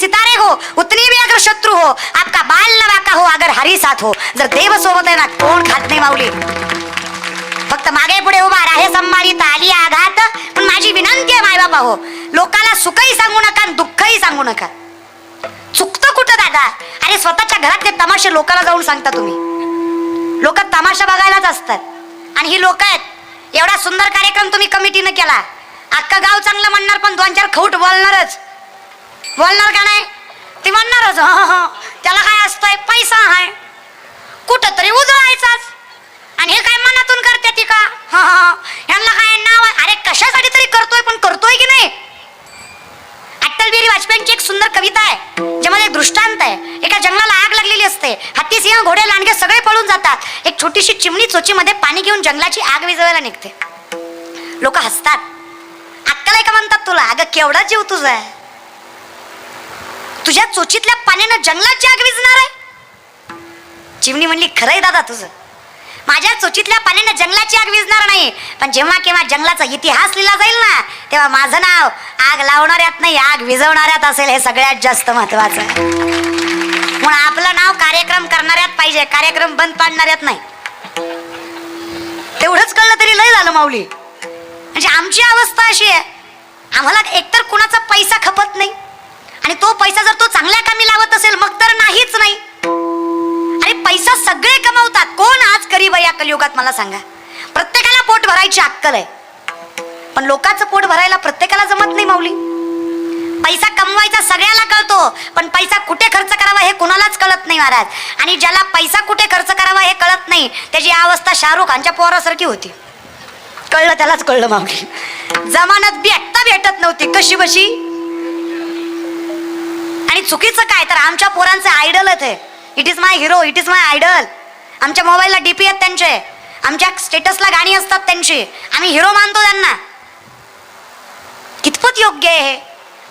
सितारे हो उतनी भी अगर शत्रु हो आपका बाल न हो अगर हरी साथ हो जर देव सोबत आहे ना कोण खात नाही माऊली? फक्त मागे पुढे उभा राहे संभाळीत आली आघात. पण माझी विनंती आहे मायबापा हो लोकाला सुखही सांगू नका आणि दुःखही सांगू नका. चुकतं कुठं दादा? अरे स्वतःच्या घरातले तमाशे लोकांना जाऊन सांगता तुम्ही. लोक तमाशा बघायलाच असतात. आणि ही लोक आहेत एवढा सुंदर कार्यक्रम तुम्ही कमिटीनं केला. अख्खा गाव चांगलं म्हणणार पण दोन चार खोट बोलणारच. बोलणार का नाही? ती म्हणणारच हं, हं. त्याला काय असतंय? पैसा आहे. कुठं तरी उजळायचाच. आणि हे काय मनातून करते ती का? हा हा यांना काय नाव अरे कशासाठी तरी करतोय पण करतोय की नाही? अटल बिहारी वाजपेयींची एक सुंदर कविता आहे ज्यामध्ये एक दृष्टांत आहे. एका जंगलाला आग लागलेली असते. हत्ती सिंह घोडे लांडगे सगळे पळून जातात. एक छोटीशी चिमणी चोचीमध्ये पाणी घेऊन जंगलाची आग विझवायला निघते. लोक हसतात. अक्कल आहे का म्हणतात तुला? अगं केवढा जीव तुझा आहे. तुझ्या चोचीतल्या पाण्यानं जंगलाची आग विजणार आहे? चिमणी म्हणली खरंय दादा तुझं. माझ्या चोचीतल्या पाण्याने जंगलाची आग विजणार नाही. पण जेव्हा केव्हा जंगलाचा इतिहास लिहिला जाईल ना तेव्हा माझं नाव आग लावणाऱ्यात नाही आग विझवणाऱ्यात असेल हे सगळ्यात जास्त महत्वाचं. म्हणून आपलं नाव कार्यक्रम करणाऱ्यात पाहिजे कार्यक्रम बंद पाडणाऱ्यात नाही. तेवढंच कळलं तरी लय झालं माऊली. म्हणजे आमची अवस्था अशी आहे. आम्हाला एकतर कुणाचा पैसा खपत नाही आणि तो पैसा जर तो चांगल्या कामी लावत असेल मग तर नाहीच नाही. आणि पैसा सगळे कमवतात. कोण आज गरीब आहे या कलियुगात मला सांगा. प्रत्येकाला पोट भरायची अक्कल आहे. पण लोकांचं पोट भरायला प्रत्येकाला जमत नाही माऊली. पैसा कमवायचा सगळ्याला कळतो पण पैसा कुठे खर्च करावा हे कुणालाच कळत नाही महाराज. आणि ज्याला पैसा कुठे खर्च करावा हे कळत नाही त्याची अवस्था शाहरुख खानच्या पोरासारखी होती. कळलं त्यालाच कळलं माऊली. जमानत बी एकटा भेटत नव्हती. कशी बशी? आणि चुकीचं काय? तर आमच्या पोरांचे आयडलच आहे it is my hero it is my idol आमच्या मोबाईलला डीपी आहेत त्यांचे. आमच्या स्टेटसला गाणी असतात त्यांची. आम्ही हिरो मानतो त्यांना. कितपत योग्य आहे हे?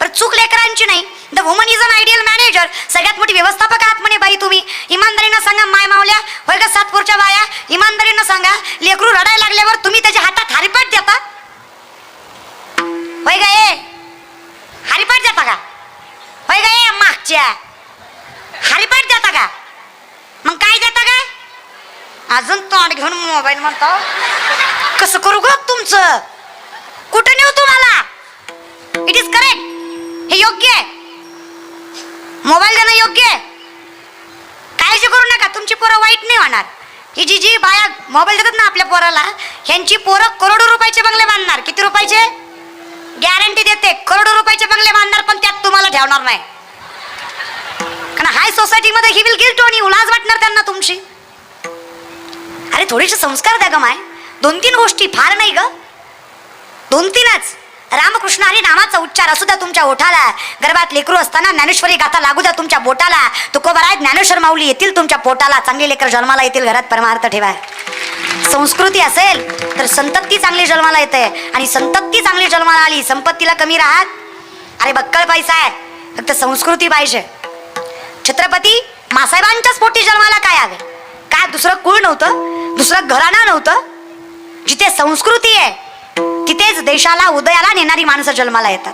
पण चूक लेकरांची नाही. The woman is an ideal manager सगळ्यात मोठी व्यवस्थापक आहात म्हणे बाई तुम्ही. इमानदारीनं सांगा माय मावल्या होय का सातपूरच्या बाया. इमानदारीनं सांगा लेकरू रडायला लागल्यावर तुम्ही त्याच्या हातात हारिपाट देता? होय का ए. हारिपाट देता का? का ए देता का? मग काय देता का अजून तोंड घेऊन मोबाईल म्हणतो. कसं करू ग तुमचं? कुठं नेऊ तुम्हाला? इट इज करेक्ट हे योग्य आहे. मोबाईल देणं योग्य आहे. काळजी करू नका तुमची पोरं वाईट नाही होणार. ही जी जी बाया मोबाईल देतात ना आपल्या पोराला ह्यांची पोरं करोडो रुपयाचे बंगले बांधणार. किती रुपयाचे? गॅरंटी देते करोडो रुपयाचे बंगले बांधणार पण त्यात तुम्हाला ठेवणार नाही. माय सोसायटीमध्ये ही विल गिल्ट आणि उलाज वाटणार त्यांना तुमची. अरे थोडेसे संस्कार द्या ग माय. दोन तीन गोष्टी फार नाही ग. दोन तीनच. रामकृष्ण हरी नामाचा उच्चार असू द्या तुमच्या ओठाला. गर्भात लेकरू असताना ज्ञानेश्वरी गाथा लागू द्या तुमच्या बोटाला. आहे ज्ञानेश्वर माऊली येतील तुमच्या पोटाला. चांगली लेकर जन्माला येतील. घरात परमार्थ ठेवा. संस्कृती असेल तर संतती चांगली जन्माला येते. आणि संतती चांगली जन्माला आली संपत्तीला कमी राहत. अरे बक्कळ पैसा आहे. फक्त संस्कृती पाहिजे. छत्रपती मासाहेबांच्याच पोटी जन्माला काय हवे काय दुसरं कुळ नव्हतं? दुसरं घराणं नव्हतं? जिथे संस्कृती आहे तिथेच देशाला उदयाला नेणारी माणसं जन्माला येतात.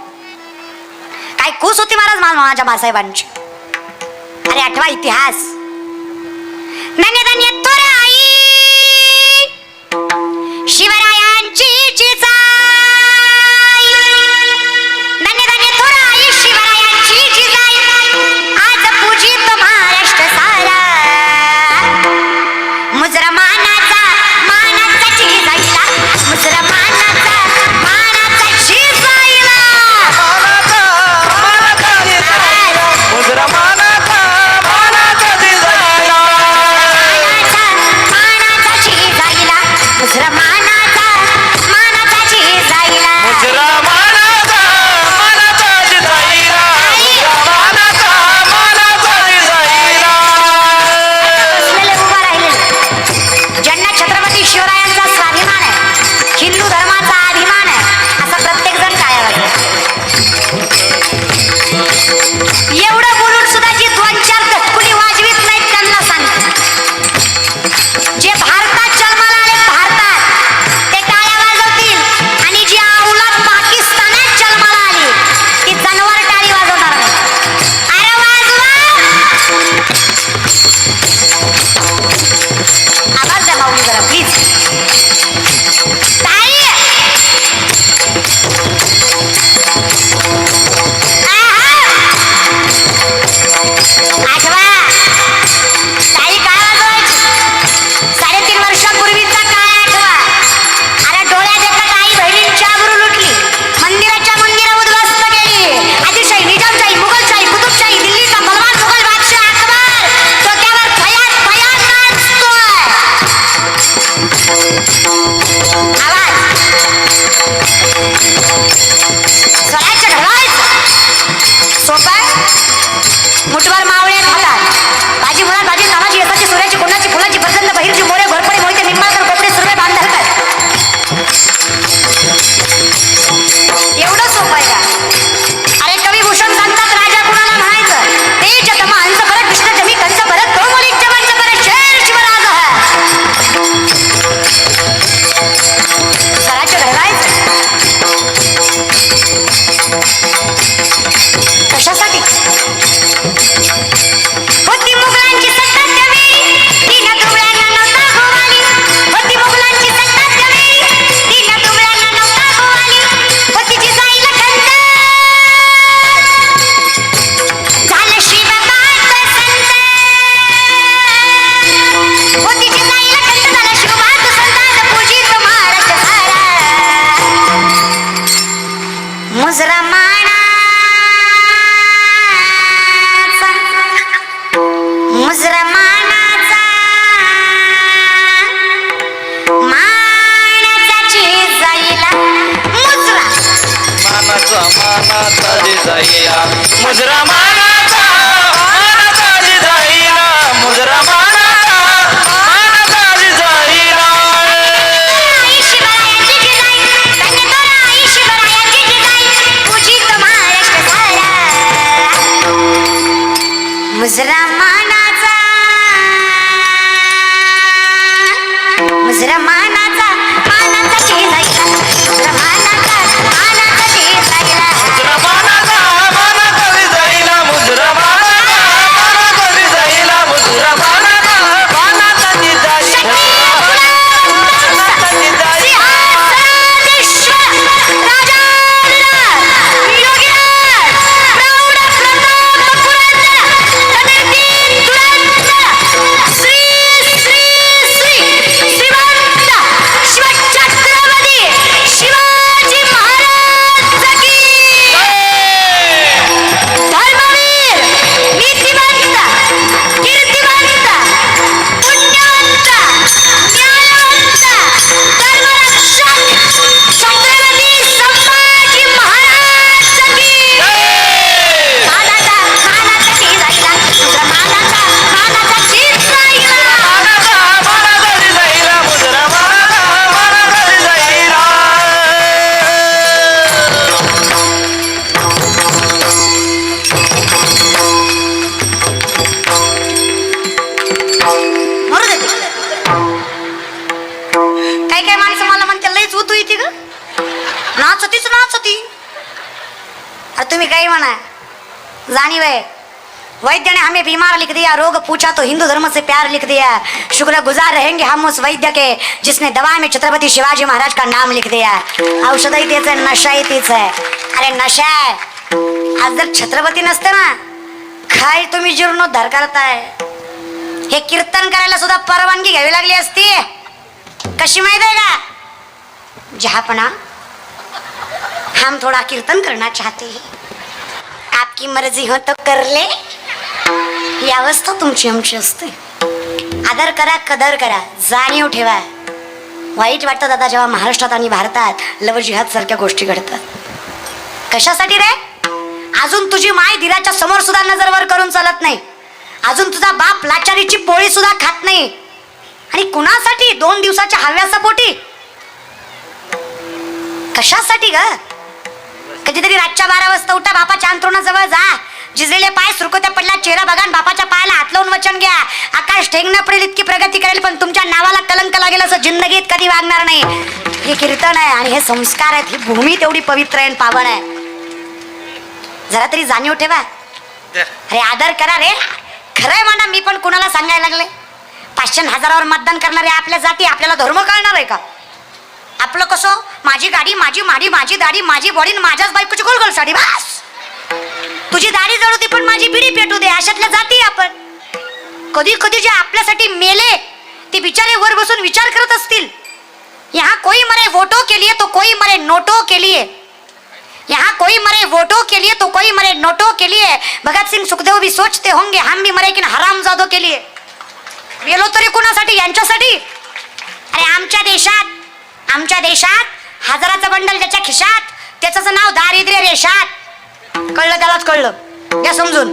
काय खुश होती महाराज माझ्या मासाहेबांची? अरे आठवा इतिहास. नाही कशासाठी मुजरा मानाचा मुजरा माना जाणीव है वैद्य ने हमें बीमार लिख दिया रोग पूछा तो हिंदू धर्म से प्यार लिख दिया। शुक्र गुजार रहेंगे हम उस वैद्य के जिसने दवा में छत्रपति शिवाजी महाराज का नाम लिख दिया। औषधही तेच आहे नशाही तीच आहे अरे नशा आहे आज जर छत्रपती नसते ना। काय तुम्ही जीर्णोद्धार करताय। हे कीर्तन करायला सुद्धा परवानगी घ्यावी लागली असती। कशी माहीत आहे का? जहापणा. हम थोड़ा कीर्तन करना चाहते हैं। आपकी मर्जी हो तो कर ले. ही अवस्था तुमची आमची असते. आदर करा कदर करा. जाणीव ठेवा. वाईट वाटतं दादा जेव्हा महाराष्ट्रात आणि भारतात लव जिहाद सारख्या गोष्टी घडतात. कशासाठी रे? अजून तुझी माय दिराच्या समोर सुद्धा नजरवर करून चालत नाही. अजून तुझा बाप लाचारीची पोळी सुद्धा खात नाही. आणि कुणासाठी दोन दिवसाच्या हव्यासा पोटी? कशासाठी ग? कधीतरी रातच्या बारा वाजता उठा बापाच्या अंतरुणाजवळ जा. जिजलेले पाय सुरकुत्या पडला चेहरा बघा बापाच्या पायाला हात लावून वचन घ्या. आकाश ठेंगणं पडेल इतकी प्रगती करेल पण तुमच्या नावाला कलंक लागेल असं जिंदगीत कधी वागणार नाही. हे कीर्तन आहे आणि हे संस्कार आहेत. ही भूमी तेवढी पवित्र आहे पावन आहे. जरा तरी जाणीव ठेवा. अरे आदर करा रे. खरंय म्हणा मी पण कुणाला सांगायला लागले? पाचशे हजारावर मतदान करणारे आपल्या जाती आपल्याला धर्म कळणार आहे का? आपलं कसं? माझी गाडी माझी माडी माझी दाढी माझी बॉडी माझ्याच बायकोची गोल गोल साडी बस! तुझी दाढी जळू दे पण माझी बिडी पेटू दे अशातल्या जाती आपण. कधी कधी जे आपल्यासाठी मेले ते बिचारे वर बसून विचार करत असतील. यहाँ कोई मरे वोटो के लिए तो कोई मरे नोटो के लिए. यहाँ कोई मरे वोटो के लिए तो कोई मरे नोटो के लिए. भगत सिंह सुखदेव भी सोचते होंगे हम भी मरे हलाम जादो के लिए. गेलो तरी कुणासाठी? यांच्यासाठी? अरे आमच्या देशात आमच्या देशात हजाराचं बंडल त्याच्या खिशात त्याचं नाव दारिद्र्य रेषात. कळलं त्यालाच कळलं. या समजून.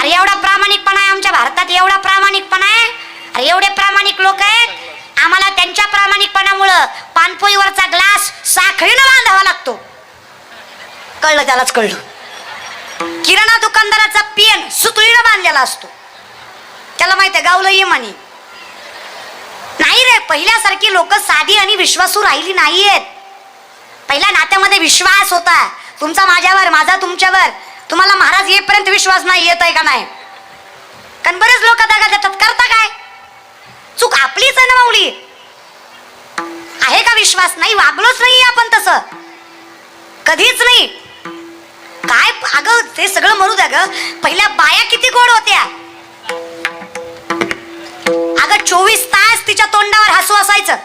अरे एवढा प्रामाणिकपणा आहे आमच्या भारतात एवढा प्रामाणिकपणा आहे. अरे एवढे प्रामाणिक लोक आहेत. आम्हाला त्यांच्या प्रामाणिकपणामुळं पानपोईवरचा ग्लास साखळीनं बांधावा लागतो. कळलं त्यालाच कळलं. किराणा दुकानदाराचा पेन सुतळीनं बांधलेला असतो. त्याला माहिती आहे गावलं इमानी नाही रे पहिल्यासारखी लोक साधी आणि विश्वासू राहिली नाहीयेत. पहिल्या नात्यामध्ये विश्वास होता. तुमचा माझ्यावर माझा तुमच्यावर. तुम्हाला महाराज येईपर्यंत विश्वास नाही येत आहे का नाही? कारण बरेच लोक दगा देतात करता काय? चूक आपलीच आहे ना माऊली? आहे का विश्वास? नाही वागलोच नाही आपण तसं. कधीच नाही. काय अगं ते सगळं म्हणू द्या ग. पहिल्या बाया किती गोड होत्या. अगं चोवीस तिच्या तोंडावर हसू असायचं.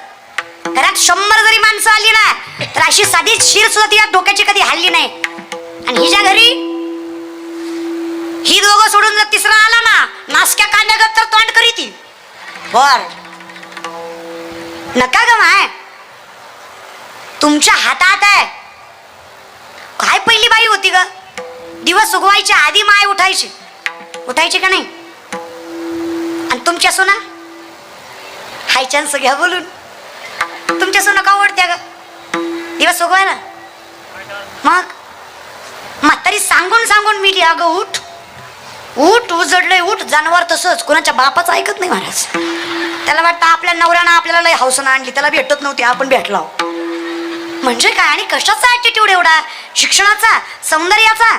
घरात शंभर जरी माणसं आली ना तर अशी साधी शीर सुद्धा तिच्या डोक्याची कधी हल्ली नाही. आणि हिच्या घरी? ही दोघं सोडून जर तिसरा आला ना नासक्या कांद्यागत तर तोंड करी ती बर. नका ग माय. तुमच्या हातात आहे. काय पहिली बाई होती ग? दिवस उगवायच्या आधी माय उठायची. उठायची का नाही? आणि तुमच्या सोना? बाय चान्स घ्या बोलून. तुमच्या सोनं का ओढत्या ग? दिवस उगवायला मग? म्हातारी सांगून सांगून मी अगं उठ. उठ उजडलंय उठ. जनावर तसंच कोणाच्या बापाच ऐकत नाही महाराज. त्याला वाटतं आपल्या नवऱ्यानं आपल्याला लय हौसनं आणली त्याला भेटत नव्हती आपण भेटलो म्हणजे काय? आणि कशाचा ॲटिट्यूड एवढा? शिक्षणाचा? सौंदर्याचा?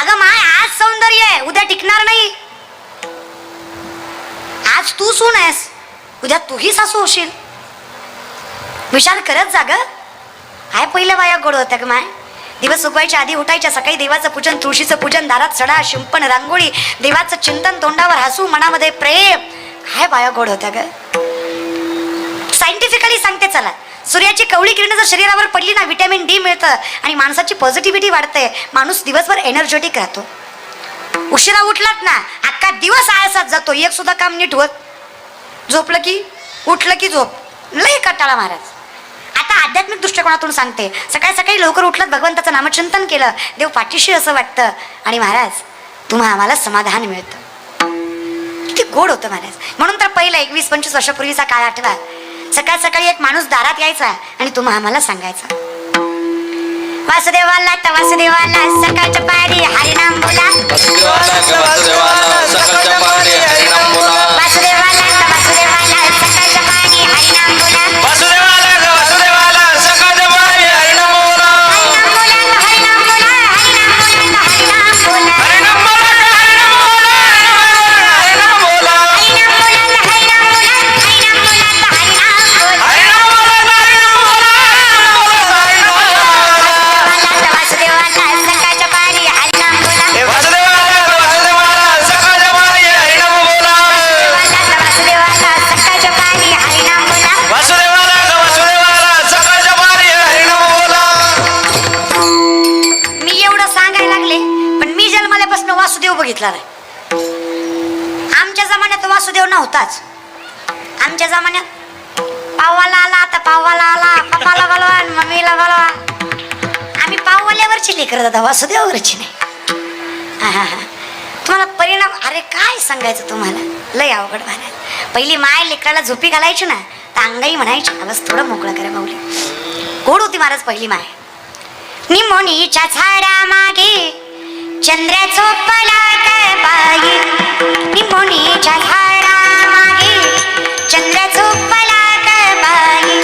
अगं माय आज सौंदर्य आहे. उद्या टिकणार नाही. आज तू सून आहेस. उद्या तूही सासू होशील. विचार करत जा ग. हाय पहिल्या बाया गोड होत्या ग माय. दिवस उगवायच्या आधी उठायच्या सकाळी देवाचं पूजन तुळशीचं पूजन दारात सडा शिंपण रांगोळी देवाचं चिंतन तोंडावर हसू मनामध्ये प्रेम. काय बाया गोड होत्या ग. सायंटिफिकली सांगते चला. सूर्याची कवळी किरण जर शरीरावर पडली ना व्हिटॅमिन डी मिळतं आणि माणसाची पॉझिटिव्हिटी वाढते. माणूस दिवसभर एनर्जेटिक राहतो. उशिरा उठलात ना अख्खा दिवस आळसात जातो एक सुद्धा काम नीट होत. झोपलं की? उठलं की झोप. लय कटाळा महाराज. आता आध्यात्मिक दृष्टिकोनातून सांगते. सकाळी सकाळी लवकर उठलात भगवंताचं नामचिंतन केलं. देव पाठीशी असं वाटतं. आणि महाराज तुम्हा आम्हाला समाधान मिळतं. किती गोड होतं महाराज. म्हणून तर पहिला एकवीस पंचवीस वर्षापूर्वीचा काळ आठवा. सकाळ सकाळी एक माणूस दारात यायचा आणि तुम्हा आम्हाला सांगायचा. वासुदेवाला वासुदेवाला सकाळच्या पारी हरिनाम बोला. वासुदेवाला सकाळच्या पारी हरिनाम बोला. वासुदेव नाही आमच्या जमान्यात वासुदेव नव्हताच. आमच्या जमान्यात पावाला आला आता पावाला आला पप्पाला बोलवा आणि मम्मीला बोलवा. आम्ही पाववाल्यावरची लेकर दादा वासुदेवावरची नाही. हा, हा, हा. तुम्हाला परिणाम अरे काय सांगायचं तुम्हाला? लय अवघड महाराज पहिली माय लेकराला झोपी घालायची ना तर अंगाई म्हणायची बस थोडं मोकळं करा माऊली. गोड होती महाराज पहिली माय. निमोनीच्या झाडा मागे चंद्राचो पलाट बाई निमोनीच्या झाडा मागे चंद्राचो पलाट बाई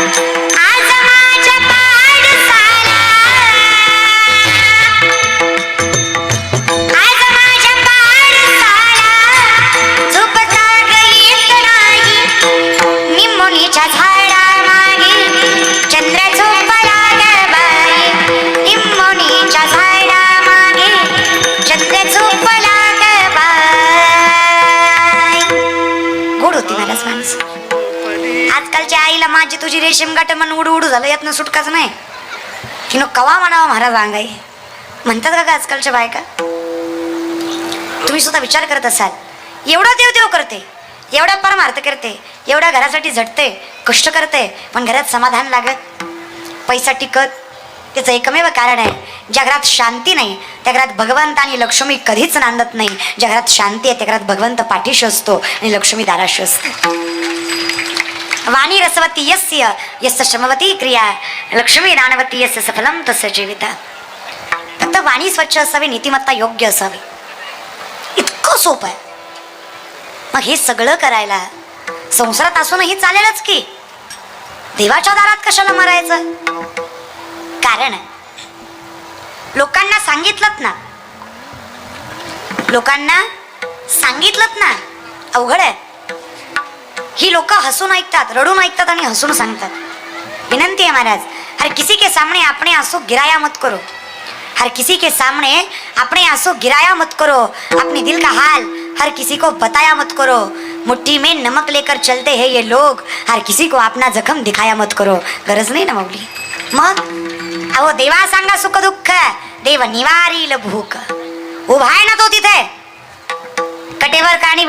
माझी तुझी रेशीम गाठ म्हणून उडू उडू झालं यातनं सुटकाच नाही. तिनं कवा म्हणावा महाराज अंगाई म्हणतात का आजकालच्या बायका? तुम्ही सुद्धा विचार करत असाल. एवढा देव देव करते एवढा परमार्थ करते एवढ्या घरासाठी झटते कष्ट करते पण घरात समाधान लागत पैसा टिकत त्याचं एकमेव कारण आहे ज्या घरात शांती नाही त्या घरात भगवंत आणि लक्ष्मी कधीच नांदत नाही. ज्या घरात शांती आहे त्या घरात भगवंत पाठीशी असतो आणि लक्ष्मी दाराशी असते. वाणी रसवती यस्य यस्य श्रमवती क्रिया। लक्ष्मी दानवती यस्य सफलम तस्य जीविता। फक्त वाणी स्वच्छ असावी नीतिमत्ता योग्य असावी। इतकं सोपं आहे। मग हे सगळं करायला संसारात असूनही चालेलच की? देवाच्या दारात कशाला मरायचं? कारण लोकांना सांगितलं ना। लोकांना सांगितलं ना। अवघड आहे। ही लोक हसून ऐकतात रडून ऐकतात आणि हसून सांगतात. विनंती आहे महाराज हर किसी के सामने अपने आंसू गिराया मत करो. हर किसी के सामने अपने आंसू गिराया मत करो. अपने दिल का हाल हर किसी को बताया मत करो. मुट्ठी में नमक लेकर चलते हैं ये लोग. हर किसी को अपना जखम दिखाया मत करो. गरज नाही ना माऊली? मग? अहो देवा सांगा सुख दुःख देव निवारील भूक. उभा आहे ना तो तिथे? कटेवर काणी